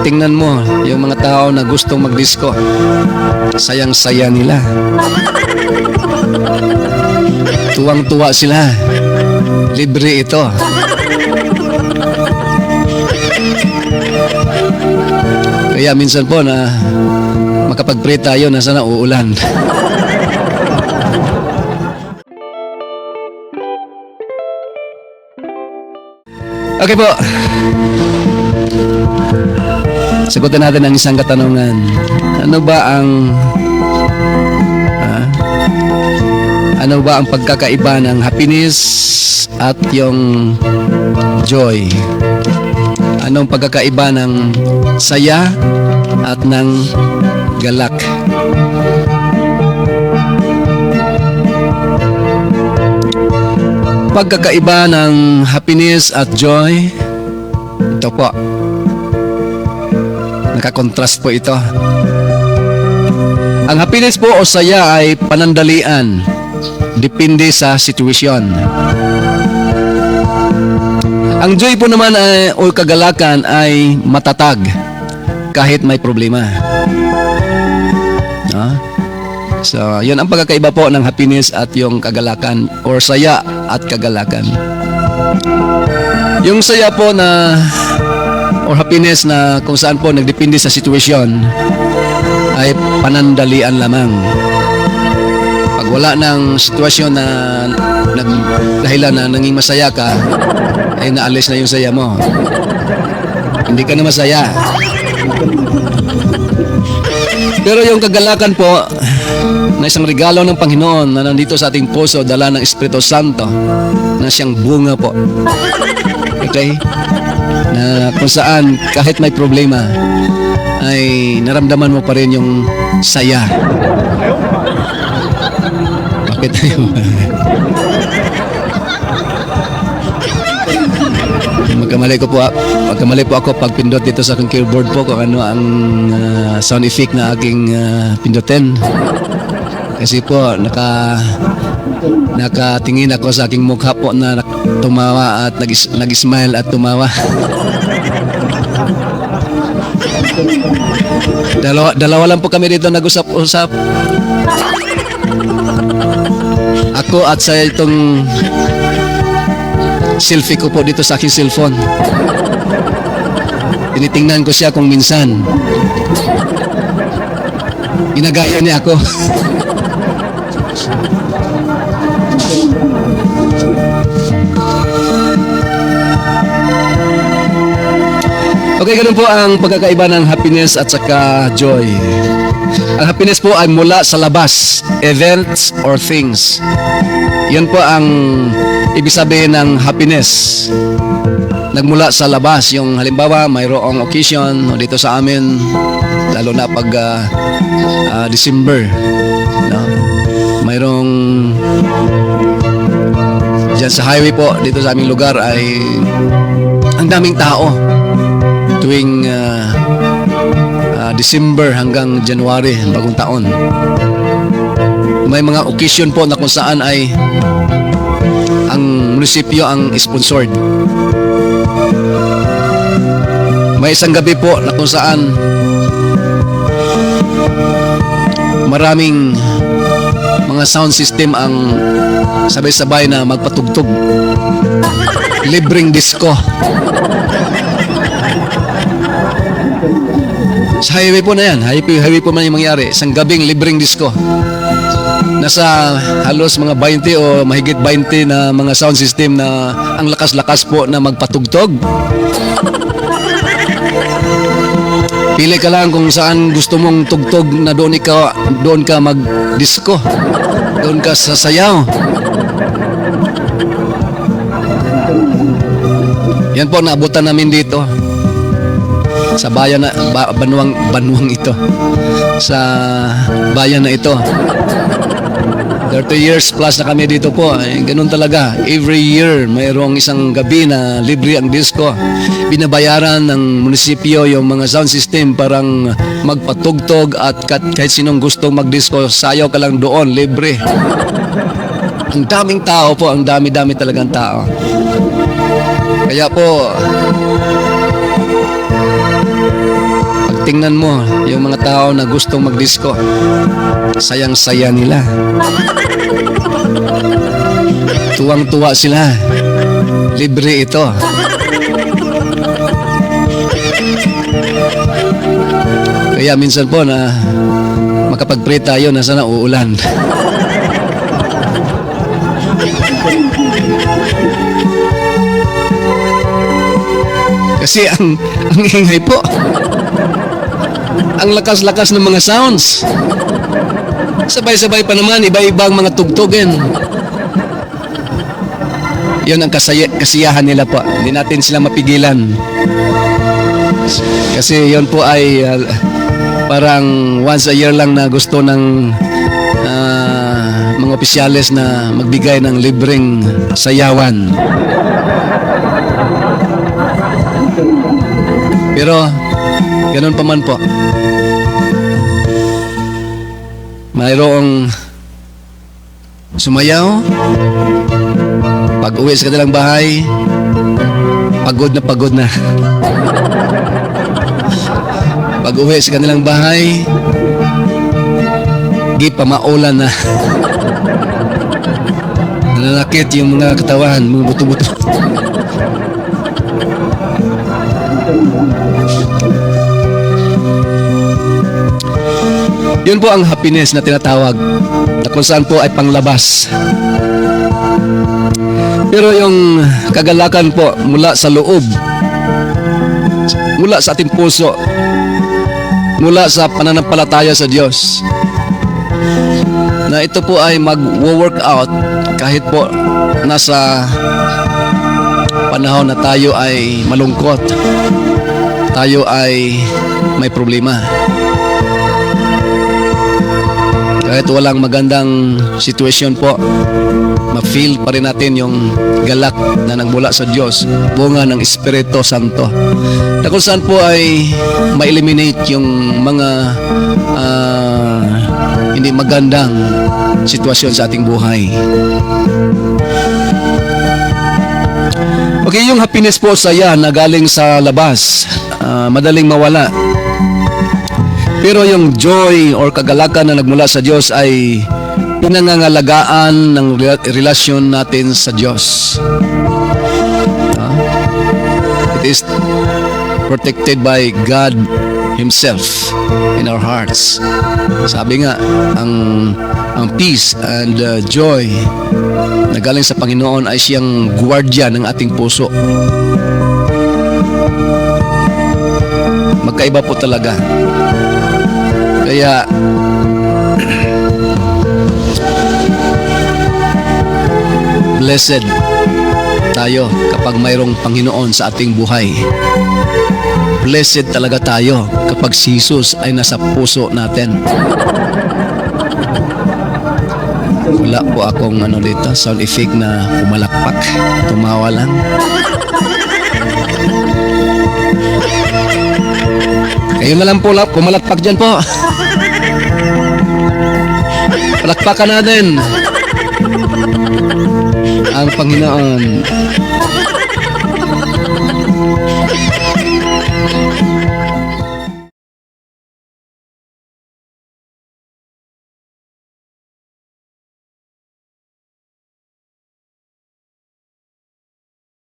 tingnan mo yung mga tao na gustong magdisco. Sayang-saya nila. Tuwang-tuwa sila. Libre ito. Kaya minsan po na makapag-pray tayo na sana uulan. Okay po. Sagutin natin ang isang katanungan. Ano ba ang ah, ano ba ang pagkakaiba ng happiness at yung joy? Anong pagkakaiba ng saya at ng galak? Pagkakaiba ng happiness at joy, ito po. Nakakontrast po ito. Ang happiness po o saya ay panandalian. Depende sa sitwasyon. Ang joy po naman ay, o kagalakan ay matatag kahit may problema. No? So, yun ang pagkakaiba po ng happiness at yung kagalakan or saya at kagalakan. Yung saya po na or happiness na kung saan po nagdepende sa sitwasyon ay panandalian lamang. Pag wala ng sitwasyon na nag, dahilan na nanging masaya ka, ay naalis na yung saya mo. Hindi ka na masaya. Pero yung kagalakan po na isang regalo ng Panginoon na nandito sa ating puso, dala ng Espiritu Santo na siyang bunga po. Okay? Na kung saan kahit may problema ay naramdaman mo pa rin yung saya. Bakit tayo? Magkamali ko po, magkamali po ako pag pindot dito sa aking keyboard po kung ano ang ah, sound effect na aking ah, pindutin. Kasi po naka nakatingin ako sa aking mukha po na tumawa at nag nag-smile at tumawa. dalawa, dalawa lang po kami dito nag-usap-usap. Ako at sa itong selfie ko po dito sa aking cellphone. Tinitingnan ko siya kung minsan. Ginagaya niya ako. Okay, ganun po ang pagkakaiba ng happiness at saka joy. Ang happiness po ay mula sa labas, events or things. Yan po ang ibig sabihin ng happiness. Nagmula sa labas, yung halimbawa mayroong occasion dito sa amin, lalo na pag ah, ah, December, no? mayroong dyan sa highway po, dito sa aming lugar ay ang daming tao tuwing ah, ah, December hanggang January, bagong taon. May mga occasion po na kung saan ay ang munisipyo ang sponsored. May isang gabi po na kung saan maraming mga sound system ang sabay-sabay na magpatugtog. Libreng disco. Sa highway po na yan. Highway, highway po man yung mangyari. Isang gabing libreng disco. Nasa halos mga 20 o mahigit 20 na mga sound system na ang lakas-lakas po na magpatugtog. Pili ka lang kung saan gusto mong tugtog na doon ka, doon ka mag-disco. Doon ka sasayaw. Yan po, naabutan namin dito sa bayan na ba, banuang banuang ito. Sa bayan na ito. 30 years plus na kami dito po. Eh, ganun talaga. Every year mayroong isang gabi na libre ang disco. Binabayaran ng munisipyo yung mga sound system parang magpatugtog at kahit sinong gustong magdisco sayaw ka lang doon libre. Ang daming tao po. Ang dami-dami talagang tao. Kaya po tingnan mo yung mga tao na gustong magdisco. Sayang-saya nila. Tuwang-tuwa sila. Libre ito. Kaya minsan po na makapag-pray tayo na sana uulan. Kasi ang, ang ingay po. Ang lakas-lakas ng mga sounds. Sabay-sabay pa naman, iba-ibang mga tugtugin. Yun ang kasaya, kasiyahan nila po. Hindi natin sila mapigilan. Kasi yun po ay uh, parang once a year lang na gusto ng ah, mga opisyales na magbigay ng libreng sayawan. Pero, ganun pa man po. Mayroong sumayaw, pag uwi sa kanilang bahay, pagod na pagod na. pag uwi sa kanilang bahay, di pa maulan na. Nananakit yung mga katawan, mga buto-buto. Yun po ang happiness na tinatawag na kung saan po ay panglabas. Pero yung kagalakan po mula sa loob, mula sa ating puso, mula sa pananampalataya sa Diyos, na ito po ay mag-work out kahit po nasa panahon na tayo ay malungkot, tayo ay may problema. Kahit walang magandang sitwasyon po, ma-feel pa rin natin yung galak na nagmula sa Diyos, bunga ng Espiritu Santo. Na kung saan po ay ma-eliminate yung mga ah, hindi magandang sitwasyon sa ating buhay. Okay, yung happiness po saya na galing sa labas, ah, madaling mawala. Pero yung joy or kagalakan na nagmula sa Diyos ay pinangangalagaan ng rela- relasyon natin sa Diyos. Ah, It is protected by God Himself in our hearts. Sabi nga, ang ang peace and uh, joy na galing sa Panginoon ay siyang gwardiya ng ating puso. Magkaiba po talaga. Kaya blessed tayo kapag mayroong Panginoon sa ating buhay. Blessed talaga tayo kapag si Jesus ay nasa puso natin. Wala po akong ano dito, sound effect na pumalakpak. Tumawa lang. Kayo na lang po la- pumalakpak dyan po. Palakpakan natin ang Panginoon.